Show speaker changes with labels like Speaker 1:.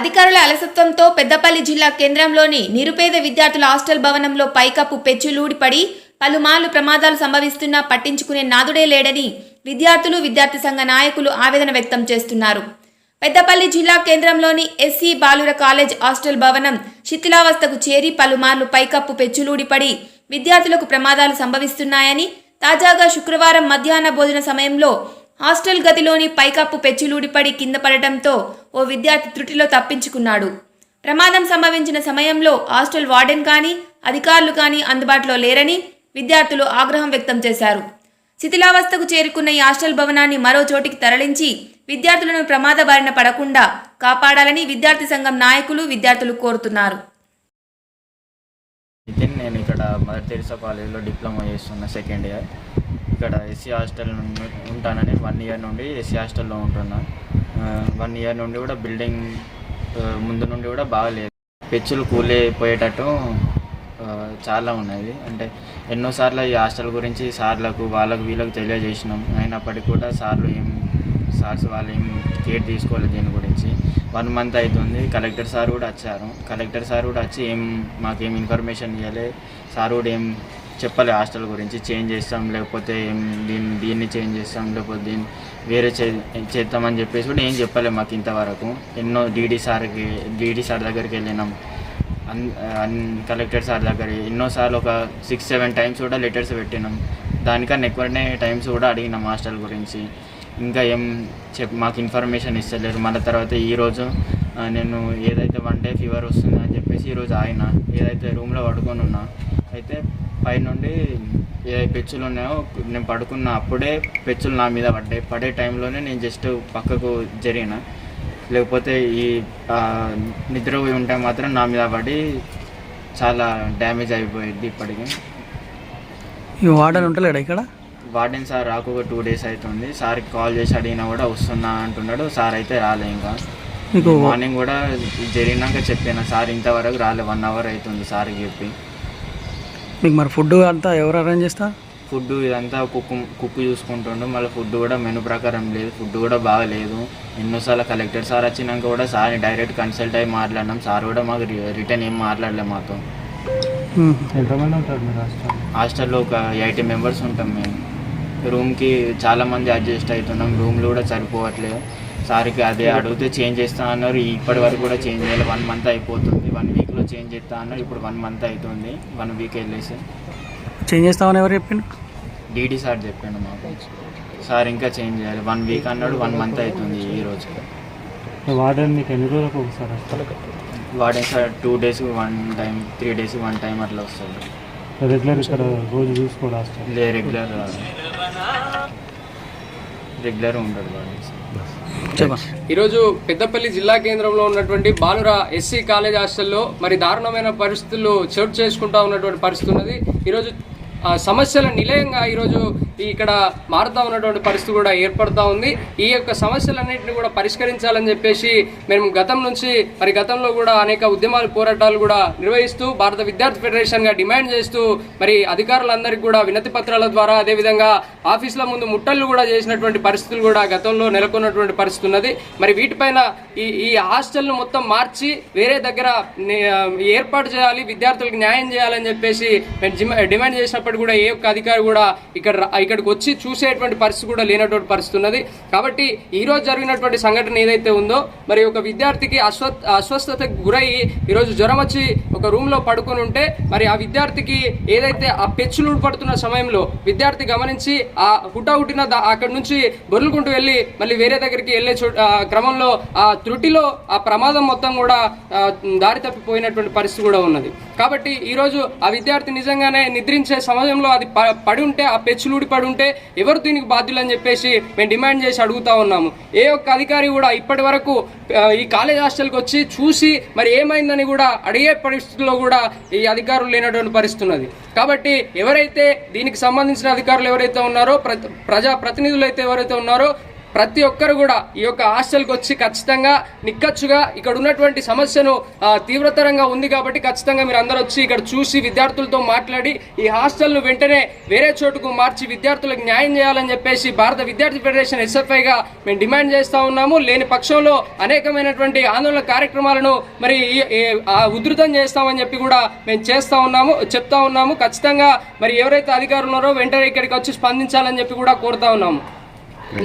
Speaker 1: అధికారుల అలసత్వంతో పెద్దపల్లి జిల్లా కేంద్రంలోని నిరుపేద విద్యార్థుల హాస్టల్ భవనంలో పైకప్పు పెచ్చులూడిపడి పలుమార్లు ప్రమాదాలు సంభవిస్తున్నా పట్టించుకునే నాదుడే లేడని విద్యార్థులు విద్యార్థి సంఘ నాయకులు ఆవేదన వ్యక్తం చేస్తున్నారు. పెద్దపల్లి జిల్లా కేంద్రంలోని ఎస్సీ బాలుర కాలేజ్ హాస్టల్ భవనం శిథిలావస్థకు చేరి పలుమార్లు పైకప్పు పెచ్చులూడిపడి విద్యార్థులకు ప్రమాదాలు సంభవిస్తున్నాయని తాజాగా శుక్రవారం మధ్యాహ్న భోజన సమయంలో హాస్టల్ గదిలోని పైకప్పు పెచ్చులూడిపడి కింద పడటంతో ఓ విద్యార్థి త్రుటిలో తప్పించుకున్నాడు. ప్రమాదం సంభవించిన సమయంలో హాస్టల్ వార్డెన్ కానీ అధికారులు కానీ అందుబాటులో లేరని విద్యార్థులు ఆగ్రహం వ్యక్తం చేశారు. శిథిలావస్థకు చేరుకున్న ఈ హాస్టల్ భవనాన్ని మరో చోటికి తరలించి విద్యార్థులను ప్రమాద బారిన పడకుండా కాపాడాలని విద్యార్థి సంఘం నాయకులు విద్యార్థులు కోరుతున్నారు.
Speaker 2: నితిన్ నేను ఇక్కడ మదర్ తెరిసా కాలేజీలో డిప్లొమా చేస్తున్న సెకండ్ ఇయర్. ఇక్కడ ఎస్సీ హాస్టల్ నుండి ఉంటానని వన్ ఇయర్ నుండి ఎస్సీ హాస్టల్లో ఉంటున్నాను వన్ ఇయర్ నుండి కూడా బిల్డింగ్ ముందు నుండి కూడా బాగలేదు. పెచ్చులు కూలిపోయేటట్టు చాలా ఉన్నాయి. అంటే ఎన్నోసార్లు ఈ హాస్టల్ గురించి సార్లకు వాళ్ళకు వీళ్ళకు తెలియజేసినాం. అయినప్పటికీ కూడా సార్లు ఏం సార్స్ వాళ్ళు ఏం కేర్ తీసుకోలేదు దీని గురించి. వన్ మంత్ అవుతుంది కలెక్టర్ సార్ కూడా వచ్చారు. కలెక్టర్ సార్ కూడా వచ్చి ఏం మాకేం ఇన్ఫర్మేషన్ ఇవ్వలే సార్ కూడా ఏం చెప్పాలి హాస్టల్ గురించి. చేంజ్ చేస్తాం లేకపోతే దీన్ని దీన్ని చేంజ్ చేస్తాం లేకపోతే దీన్ని వేరే చే చెప్పేసి కూడా ఏం చెప్పలే మాకు ఇంతవరకు. ఎన్నో డీడీ సార్కి డీడీ సార్ దగ్గరికి వెళ్ళినాం. అన్ అన్ కలెక్టర్ సార్ దగ్గర ఎన్నోసార్లు ఒక సిక్స్ సెవెన్ టైమ్స్ కూడా లెటర్స్ పెట్టినాం. దానికన్నా ఎక్కువనే టైమ్స్ కూడా అడిగినాం హాస్టల్ గురించి. ఇంకా ఏం చెప్ మాకు ఇన్ఫర్మేషన్ ఇస్తలేరు. మళ్ళీ తర్వాత ఈరోజు నేను ఏదైతే వన్ డే ఫీవర్ వస్తుందని చెప్పేసి ఈరోజు ఆయన ఏదైతే రూమ్లో పడుకొని ఉన్నా అయితే పైనుండి ఏ పెచ్చులు ఉన్నాయో నేను పడుకున్న అప్పుడే పెచ్చులు నా మీద పడ్డాయి. పడే టైంలోనే నేను జస్ట్ పక్కకు జరిగిన. లేకపోతే ఈ ఆ, నిద్ర పోయి ఉంటే మాత్రం నా మీద పడి చాలా డ్యామేజ్ అయిపోయింది ఇప్పటికి.
Speaker 3: ఈ వార్డెన్ ఉంటలేడా ఇక్కడ?
Speaker 2: వార్డెన్ సార్ రాకు ఒక టూ డేస్ అవుతుంది సార్కి కాల్ చేసి అడిగినా కూడా వస్తున్నా అంటున్నాడు. సార్ అయితే రాలే ఇంకా.
Speaker 3: మీకు
Speaker 2: మార్నింగ్ కూడా జరిగినాక చెప్పిన. సార్ ఇంతవరకు రాలే. వన్ అవర్ అవుతుంది సార్కి చెప్పి.
Speaker 3: మీకు మరి ఫుడ్ అంతా ఎవరు అరేంజ్ చేస్తారు?
Speaker 2: ఫుడ్ ఇదంతా కుక్కు కుక్కు చూసుకుంటుండు. మళ్ళీ ఫుడ్ కూడా మెను ప్రకారం లేదు. ఫుడ్ కూడా బాగలేదు ఎన్నోసార్లు కలెక్టర్ సార్ వచ్చినాక కూడా సార్ని డైరెక్ట్ కన్సల్ట్ అయ్యి మాట్లాడినాం. సార్ కూడా మాకు రిటర్న్ ఏం మాట్లాడలే మాతో.
Speaker 3: మ్మ్.
Speaker 4: ఎంతమంది ఉంటారు మీరు హాస్టల్
Speaker 2: హాస్టల్లో ఒక ఎయిటీ మెంబర్స్ ఉంటాం మేము. రూమ్కి చాలామంది అడ్జస్ట్ అవుతున్నాం. రూమ్లు కూడా సరిపోవట్లేదు. సార్కి అదే అడిగితే చేంజ్ చేస్తా అన్నారు. ఇప్పటి వరకు కూడా చేంజ్ చేయాలి. వన్ మంత్ అయిపోతుంది. వన్ వీక్లో చేంజ్ చేస్తా అన్నారు. ఇప్పుడు వన్ మంత్ అవుతుంది. వన్ వీక్ వెళ్ళేసి.
Speaker 3: చేంజ్ చేస్తామని ఎవరు చెప్పిండు
Speaker 2: డీడీ సార్ చెప్పాను మాకు. సార్ ఇంకా చేంజ్ చేయాలి. వన్ వీక్ అన్నాడు. వన్ మంత్ అవుతుంది ఈ రోజుకి.
Speaker 4: వార్డెన్ మీకు ఎన్ని రోజులకు ఒకసారి
Speaker 2: వాడే sir two days one time three days one time అట్లా వస్తుంది
Speaker 4: రెగ్యులర్ ఇక్కడ రోజు చూసుకోవాలి
Speaker 2: లే రెగ్యులర్ రెగ్యులర్
Speaker 3: చెప్పండి.
Speaker 5: ఈరోజు పెద్దపల్లి జిల్లా కేంద్రంలో ఉన్నటువంటి బాలుర ఎస్సీ కాలేజ్ హాస్టల్లో మరి దారుణమైన పరిస్థితులు చోటు చేసుకుంటా ఉన్నటువంటి పరిస్థితి ఉన్నది. ఈరోజు సమస్యల నిలయంగా ఈరోజు ఇక్కడ మారుతా ఉన్నటువంటి పరిస్థితి కూడా ఏర్పడుతూ ఉంది. ఈ యొక్క సమస్యలన్నింటినీ కూడా పరిష్కరించాలని చెప్పేసి మేము గతం నుంచి మరి గతంలో కూడా అనేక ఉద్యమాలు పోరాటాలు కూడా నిర్వహిస్తూ భారత విద్యార్థి ఫెడరేషన్గా డిమాండ్ చేస్తూ మరి అధికారులందరికీ కూడా వినతి పత్రాల ద్వారా అదేవిధంగా ఆఫీసుల ముందు ముట్టళ్ళు కూడా చేసినటువంటి పరిస్థితులు కూడా గతంలో నెలకొన్నటువంటి పరిస్థితి ఉన్నది. మరి వీటిపైన ఈ ఈ హాస్టల్ను మొత్తం మార్చి వేరే దగ్గర ఏర్పాటు చేయాలి విద్యార్థులకు న్యాయం చేయాలని చెప్పేసి మేము డిమాండ్ చేసినప్పుడు చేసినప్పటికీ కూడా ఏ ఒక్క అధికారి కూడా ఇక్కడ ఇక్కడికి వచ్చి చూసేటువంటి పరిస్థితి కూడా లేనటువంటి పరిస్థితి ఉన్నది. కాబట్టి ఈ రోజు జరిగినటువంటి సంఘటన ఏదైతే ఉందో మరి ఒక విద్యార్థికి అస్వ అస్వస్థతకు గురయ్యి ఈరోజు జ్వరం వచ్చి ఒక రూమ్లో పడుకొని ఉంటే మరి ఆ విద్యార్థికి ఏదైతే ఆ పెచ్చులు పడుతున్న సమయంలో విద్యార్థి గమనించి ఆ హుటాహుటిన దా- అక్కడి నుంచి బొర్లుకుంటూ వెళ్ళి మళ్ళీ వేరే దగ్గరికి వెళ్ళే ఆ క్రమంలో ఆ త్రుటిలో ఆ ప్రమాదం మొత్తం కూడా దారి తప్పిపోయినటువంటి పరిస్థితి కూడా ఉన్నది. కాబట్టి ఈరోజు ఆ విద్యార్థి నిజంగానే నిద్రించే సమయంలో అది పడి ఉంటే ఆ పెచ్చులుడి పడి ఉంటే ఎవరు దీనికి బాధ్యులు అని చెప్పేసి మేము డిమాండ్ చేసి అడుగుతా ఉన్నాము. ఏ ఒక్క అధికారి కూడా ఇప్పటి వరకు ఈ కాలేజ్ హాస్టల్కి వచ్చి చూసి మరి ఏమైందని కూడా అడిగే పరిస్థితుల్లో కూడా ఈ అధికారులు లేనటువంటి పరిస్థితి ఉన్నది కాబట్టి ఎవరైతే దీనికి సంబంధించిన అధికారులు ఎవరైతే ఉన్నారో ప్రజా ప్రతినిధులు అయితే ఎవరైతే ఉన్నారో ప్రతి ఒక్కరు కూడా ఈ యొక్క హాస్టల్కి వచ్చి ఖచ్చితంగా నిక్కచ్చుగా ఇక్కడ ఉన్నటువంటి సమస్యను తీవ్రతరంగా ఉంది కాబట్టి ఖచ్చితంగా మీరు అందరూ వచ్చి ఇక్కడ చూసి విద్యార్థులతో మాట్లాడి ఈ హాస్టల్ను వెంటనే వేరే చోటుకు మార్చి విద్యార్థులకు న్యాయం చేయాలని చెప్పేసి భారత విద్యార్థి ఫెడరేషన్ ఎస్ఎఫ్ఐగా మేము డిమాండ్ చేస్తూ ఉన్నాము. లేని పక్షంలో అనేకమైనటువంటి ఆందోళన కార్యక్రమాలను మరి ఈ- ఉధృతం చేస్తామని చెప్పి కూడా మేము చేస్తూ ఉన్నాము చెప్తా ఉన్నాము. ఖచ్చితంగా మరి ఎవరైతే అధికారులు ఉన్నారో వెంటనే ఇక్కడికి వచ్చి స్పందించాలని చెప్పి కూడా కోరుతా ఉన్నాము.